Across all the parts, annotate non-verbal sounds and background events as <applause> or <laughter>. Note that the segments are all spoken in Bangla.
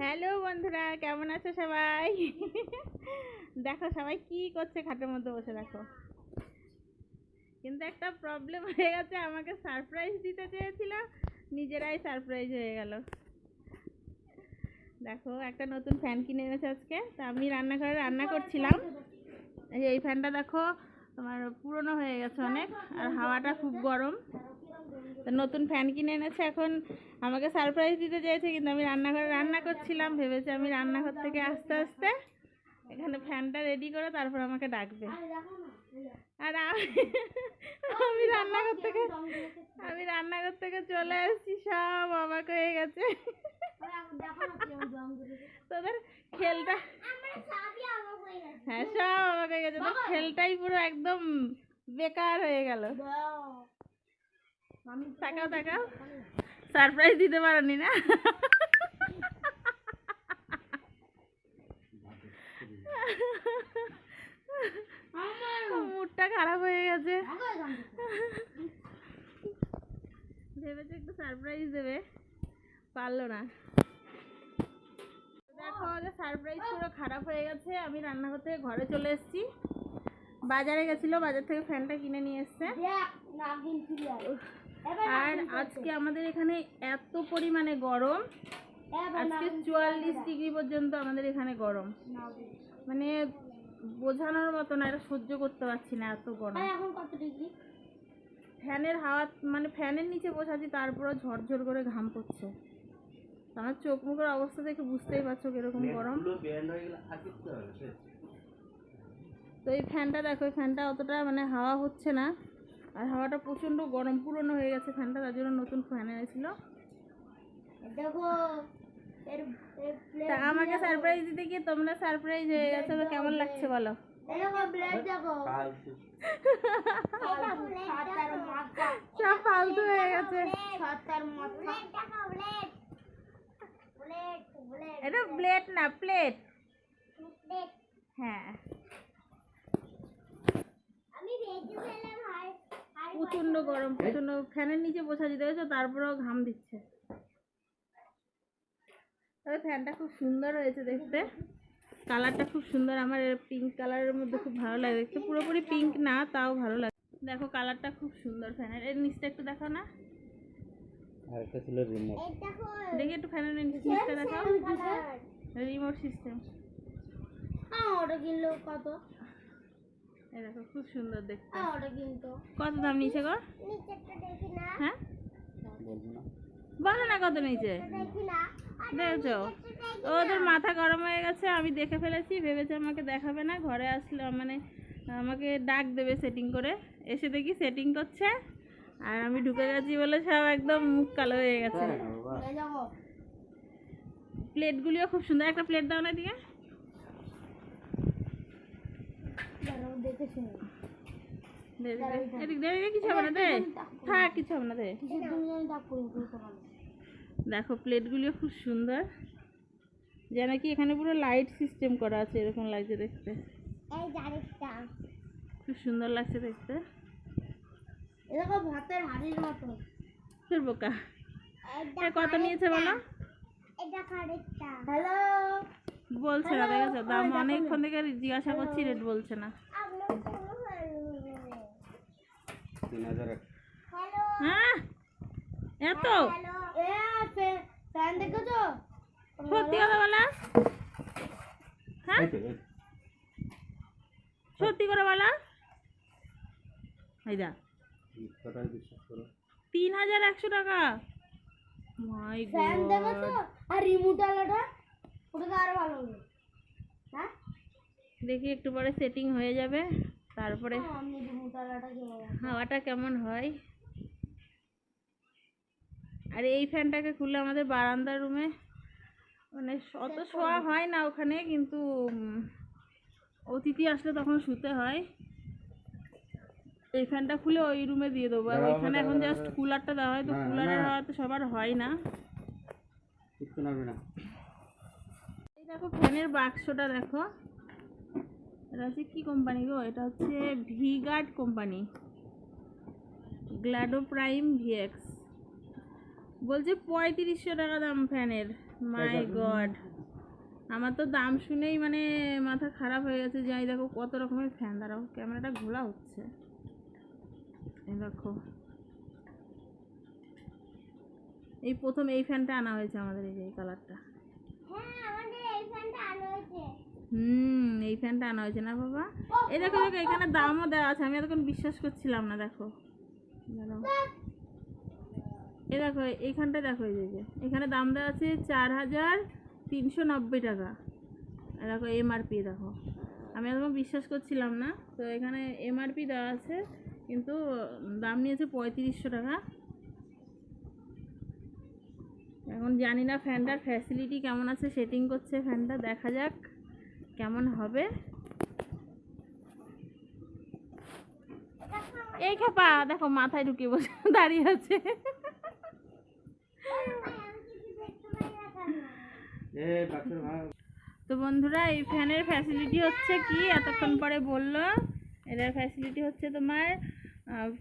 হ্যালো বন্ধুরা, কেমন আছো সবাই? দেখো সবাই কি করছে খাটের মধ্যে বসে, দেখো। কিন্তু একটা প্রবলেম হয়ে গেছে, আমাকে সারপ্রাইজ দিতে চেয়েছিল, নিজেরাই সারপ্রাইজ হয়ে গেল। দেখো, একটা নতুন ফ্যান কিনে এনেছে আজকে, তা আমি রান্নাঘরে রান্না করছিলাম। এই এই ফ্যানটা দেখো তোমার পুরনো হয়ে গেছে অনেক আর হাওয়াটা খুব গরম। তো নতুন ফ্যান কিনে এনেছে এখন আমাকে সারপ্রাইজ দিতে চেয়েছে কিন্তু আমি রান্নাঘরে রান্না করছিলাম ভেবেছি আমি রান্নাঘর থেকে আস্তে আস্তে এখানে ফ্যানটা রেডি করে তারপর আমাকে ডাকবে। আর আমি আমি রান্নাঘর থেকে আমি রান্নাঘর থেকে চলে এসেছি সব অবাক হয়ে গেছে। তোদের খেলটা হ্যাঁ সব হয়ে গেছে তো খেলটাই পুরো একদম বেকার হয়ে গেল। তাকাও তাকাও। সারপ্রাইজ দিতে পারোনি না? মুডটা খারাপ হয়ে গেছে। ভেবেছে একটু সারপ্রাইজ দেবে। পারল না। দেখো সারপ্রাইজ পুরো খারাপ হয়ে গেছে। আমি রান্নাঘর থেকে ঘরে চলে এসেছি। বাজারে গেছিল বাজার থেকে ফ্যানটা কিনে নিয়ে এসছে। আর আজকে আমাদের এখানে এত পরিমাণে গরম। আজকে চুয়াল্লিশ ডিগ্রি পর্যন্ত আমাদের এখানে গরম। মানে বোঝানোর মতো না এটা সহ্য করতে পারছি না এত গরম। এখন কত ডিগ্রি? ফ্যানের হাওয়া মানে ফ্যানের নিচে বসাচ্ছি তারপরে ঝরঝর করে ঘাম পড়ছে আমার চোখ মুখের অবস্থা দেখে বুঝতেই পারছ কীরকম গরম। তো এই ফ্যানটা দেখো এই ফ্যানটা অতটা মানে হাওয়া হচ্ছে না। আর হাওয়াটা প্রচণ্ড গরম পুরনো হয়ে গেছে ফ্যানটা তার জন্য নতুন ফ্যান এনেছিল। দেখো তা আমাকে সারপ্রাইজ দিতে গিয়ে তোমরা সারপ্রাইজ হয়ে গেছে তো কেমন লাগছে বলো? এই দেখো। ব্লেড দেখো সাতার মাথা। সব ফালতু হয়ে গেছে। এটা প্লেট না প্লেট হ্যাঁ। প্রচণ্ড গরম প্রচণ্ড ফ্যানের নিচে বসা যেতে হয়েছে তারপরেও ঘাম দিচ্ছে। তবে ফ্যানটা খুব সুন্দর হয়েছে দেখতে। কালারটা খুব সুন্দর আমার পিঙ্ক কালারের মধ্যে খুব ভালো লাগে দেখতে। পুরোপুরি পিঙ্ক না তাও ভালো লাগে। দেখো কালারটা খুব সুন্দর ফ্যানের। এর নিচটা একটু দেখাও না। আরেকটা ছিল রিমোট দেখো একটু ফ্যানের নিচটা দেখাও। রিমোট সিস্টেম হ্যাঁ ওটা কিনলো কত? দেখো খুব সুন্দর দেখতে। হ্যাঁ ওটা কিনতো। কত দাম নিচে গো? হ্যাঁ? বলো না কত নিচে দেখছ ওদের মাথা গরম হয়ে গেছে আমি দেখে ফেলেছি ভেবেছে আমাকে দেখাবে না ঘরে আসলে মানে আমাকে ডাক দেবে সেটিং করে। এসে দেখি সেটিং করছে আর আমি ঢুকে গেছি বলে সব একদম মুখ কালো হয়ে গেছে। হ্যাঁ, প্লেটগুলিও খুব সুন্দর। একটা প্লেট দাও না দিকে দাঁড়াও দেখে শুনে দে, দে, দে। এদিক দে এদিক কিছু হবে না দে থাক কিছু হবে না দে কিসের জন্য আমি ডাক করি বুঝতে পারলাম দেখো। প্লেটগুলিও খুব সুন্দর। যেন কি এখানে পুরো লাইট সিস্টেম করা আছে এরকম লাগছে দেখতে। খুব সুন্দর লাগছে দেখতে। এই দেখো ভাতের হাড়ির মতো। তোর বোকা। কত নিয়েছে বলো? বলছে না দেখেছ? দাম অনেকক্ষণ থেকে জিজ্ঞাসা করছি রেট বলছে না। তিন হাজার। হ্যাঁ? এত? হ্যালো। ফ্যান দেখেছ? সত্যি কথা বলা। হ্যাঁ। সত্যি করে বলা। এই দা তিন হাজার একশো টাকা। মাই ফ্যান দেখেছ? আর রিমোট আলাটা ওটা তো আরও ভালো হ্যাঁ? দেখি একটু পরে সেটিং হয়ে যাবে। তারপরে কিনবো হাওয়াটা কেমন হয়? আর এই ফ্যানটাকে খুলে আমাদের বারান্দার রুমে মানে অত শোয়া হয় না ওখানে কিন্তু অতিথি আসলে তখন শুতে হয়। এই ফ্যানটা খুলে ওই রুমে দিয়ে দেবো। আর ওইখানে এখন জাস্ট কুলারটা দেওয়া হয় তো কুলারের। হাওয়া তো সবার হয় না। এই দেখো ফ্যানের বাক্সটা দেখো। এটা হচ্ছে কী কোম্পানি গো? এটা হচ্ছে VGuard company. Glado prime VX. বলছে পঁয়ত্রিশশো টাকা দাম ফ্যানের। My god. আমার তো দাম শুনেই মানে মাথা খারাপ হয়ে গেছে যাই দেখো কত রকমের ফ্যান। দাঁড়াও ক্যামেরাটা ঘোলা হচ্ছে। এই দেখো। এই প্রথম এই ফ্যানটা আনা হয়েছে আমাদের এই যে এই কালারটা। হ্যাঁ আমাদের এই ফ্যানটা আলো হয়েছে। হুম। এই ফ্যানটা আনা হয়েছে না বাবা? এই দেখো দেখো, এখানে দামও দেওয়া আছে। আমি এতক্ষণ বিশ্বাস করছিলাম না, দেখো। এই দেখো এইখানটা দেখো, এই যে এখানে দাম দেওয়া আছে চার হাজার তিনশো নব্বই টাকা। দেখো এমআরপি দেখো। আমি এতক্ষণ বিশ্বাস করছিলাম না। তো এখানে এমআরপি দেওয়া আছে, কিন্তু দাম নিয়েছে পঁয়ত্রিশশো টাকা। এখন জানি না ফ্যানটার ফ্যাসিলিটি কেমন আছে সেটিং করছে ফ্যানটা, দেখা যাক। কেমন হবে? এই খেপা দেখো মাথায় ঢুকে বসে <laughs> দাঁড়িয়ে আছে। তো বন্ধুরা এই ফ্যানের ফ্যাসিলিটি হচ্ছে কি? এতক্ষণ পরে বলল এটার ফ্যাসিলিটি হচ্ছে তোমার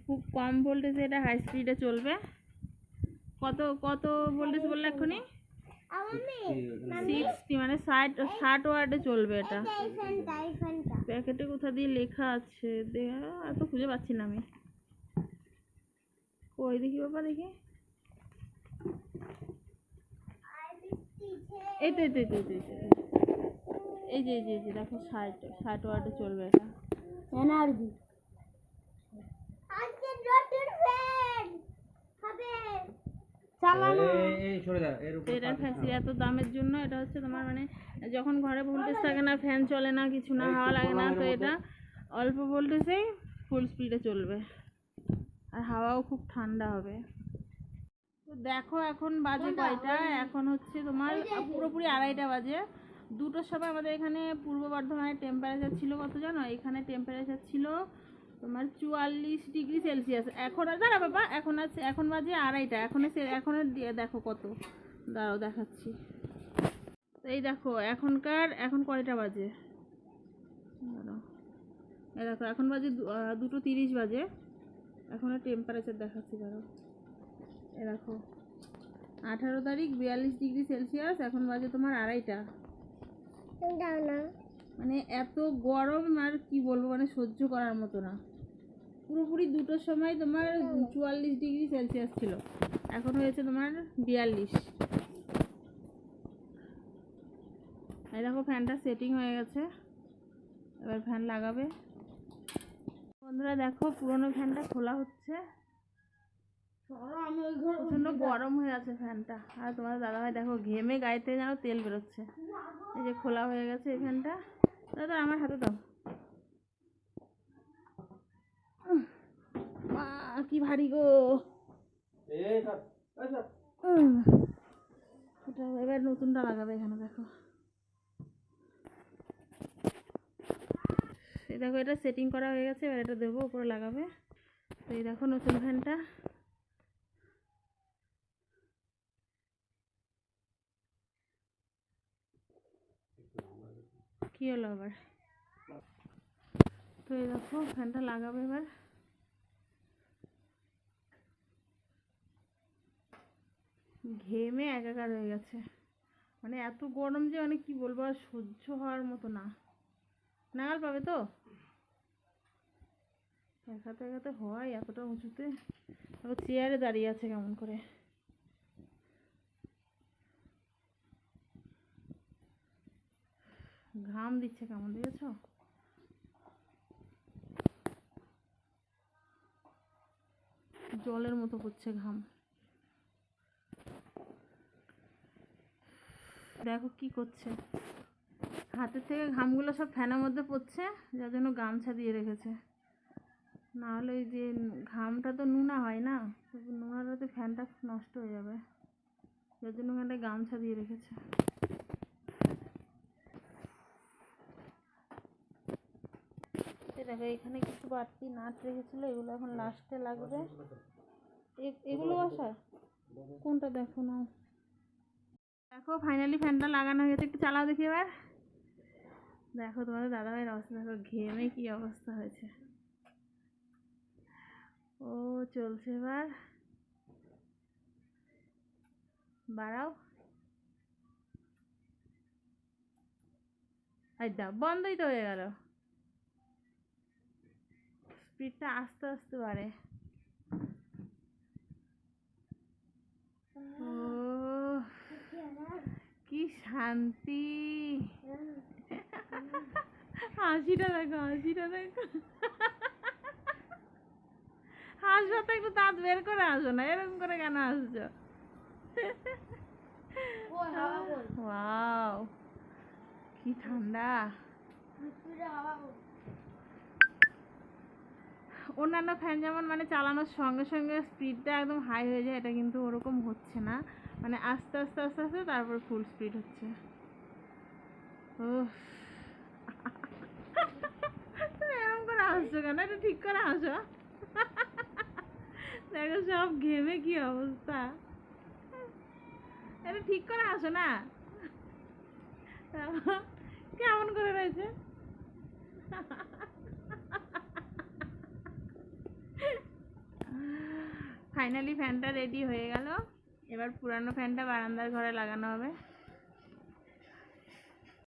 খুব কম ভোল্টেজে এটা হাই স্পিডে চলবে। কত কত ভোল্টেজ বললে এক্ষুনি? সিক্সটি মানে ষাট ষাট ওয়ার্ডে চলবে এটা। প্যাকেটে কোথা দিয়ে লেখা আছে? দেখা এত খুঁজে পাচ্ছি না আমি। কই দেখি বাবা দেখি। এই তো এই তো এই তো এই তো, এই তো, এই তো। এই যে এই যে এই যে দেখো ষাট ষাট ওয়ার্ডে চলবে এটা। এনার্জি আজকে নতুন ফ্যান হবে চালানো এই এই সরে যা এর তো উপর এটার ফ্যাসি এত দামের জন্য এটা হচ্ছে তোমার মানে যখন ঘরে ভোল্টেজ থাকে না ফ্যান চলে না কিছু না হাওয়া লাগে না তো এটা অল্প ভোল্টেজেই ফুল স্পিডে চলবে। আর হাওয়াও খুব ঠান্ডা হবে। তো দেখো এখন বাজে কয়টা? এখন হচ্ছে তোমার পুরোপুরি আড়াইটা বাজে। দুটোর সময় আমাদের এখানে পূর্ব বর্ধমানের টেম্পারেচার ছিল কত জানো? এখানে টেম্পারেচার ছিল তোমার চুয়াল্লিশ ডিগ্রি সেলসিয়াস। এখন আর দাঁড়া বাবা, এখন আছে, এখন বাজে আড়াইটা, এখন এখন দেখো কত। দাঁড়াও, দেখাচ্ছি। তো এই দেখো, এখনকার, এখন কয়টা বাজে? দাঁড়াও। দেখো, এখন বাজে দুটো তিরিশ বাজে। এখনও টেম্পারেচার দেখাচ্ছি, দাঁড়াও। এ দেখো, আঠারো তারিখ, বিয়াল্লিশ ডিগ্রি সেলসিয়াস, এখন বাজে তোমার আড়াইটা। না। মানে এত গরম আর কি বলব মানে সহ্য করার মতো না। পুরোপুরি দুটোর সময় তোমার চুয়াল্লিশ ডিগ্রি সেলসিয়াস ছিল। এখন হয়েছে তোমার বিয়াল্লিশ। এই দেখো ফ্যানটা সেটিং হয়ে গেছে। এবার ফ্যান লাগাবে। বন্ধুরা দেখো পুরোনো ফ্যানটা খোলা হচ্ছে। প্রচণ্ড গরম হয়ে আছে ফ্যানটা। আর তোমার দাদাভাই দেখো ঘেমে গায়েতে যেন তেল বেরোচ্ছে। এই যে খোলা হয়ে গেছে এই ফ্যানটা। দাদা আমার হাতে দাও। মা কি ভারী গো। এবার নতুনটা লাগাবে এখানে দেখো। এই দেখো এটা সেটিং করা হয়ে গেছে এবার এটা দেবো উপরে লাগাবে। তো এই দেখো নতুন ফ্যানটা কি হলো আবার। তো এই দেখো, ফ্যানটা লাগাবে এবার। ঘেমে একাকার হয়ে গেছে। মানে এত গরম যে মানে কি বলব, আর সহ্য হওয়ার মতো না। নাগাল পাবে তো? একাতে একাতে হয় এতটা উঁচুতে। তারপর চেয়ারে দাঁড়িয়ে আছে কেমন করে। ঘাম দিচ্ছে কেমন দেখেছ? জলের মতো পড়ছে ঘাম। দেখো কি করছে। হাতের থেকে ঘামগুলো সব ফ্যানের মধ্যে পড়ছে, যার জন্য গামছা দিয়ে রেখেছে। না হলে ওই যে ঘামটা তো নোনা হয় না নোনাটাতে ফ্যানটা নষ্ট হয়ে যাবে। যার জন্য ওখানটায় গামছা দিয়ে রেখেছে। দেখো এখানে কিছু বাড়তি নাট রেখেছিল এগুলো এখন লাস্টে লাগবে। এগুলো আসা কোনটা দেখো না দেখো ফাইনালি ফ্যানটা লাগানো হয়েছে একটু চালাও দেখি এবার। দেখো তোমাদের দাদাভাইয়ের অবস্থা দেখো ঘেমে কী অবস্থা হয়েছে। ও চলছে এবার। বাড়াও। আচ্ছা বন্ধই তো হয়ে গেল। স্পিডটা আস্তে আস্তে বাড়ে। ও কি শান্তি। হাসিটা দেখো হাসিটা দেখো। হাসবে তো একটু দাঁত বের করে আসো না এরকম করে কেন আসছো ওয়াও কি ঠান্ডা। হাওয়া অন্যান্য ফ্যান যেমন মানে চালানোর সঙ্গে সঙ্গে স্পিডটা একদম হাই হয়ে যায়, এটা কিন্তু ওরকম হচ্ছে না। মানে আস্তে আস্তে আস্তে আস্তে তারপর ফুল স্পিড হচ্ছে। এরকম করে হাসছো কেন? এটা ঠিক করে হাসো। দেখো সব ঘেমে কি অবস্থা। এটা ঠিক করে হাসো না। কেমন করে রয়েছে? ফাইনালি ফ্যানটা রেডি হয়ে গেল। এবার পুরানো ফ্যানটা বারান্দার ঘরে লাগানো হবে।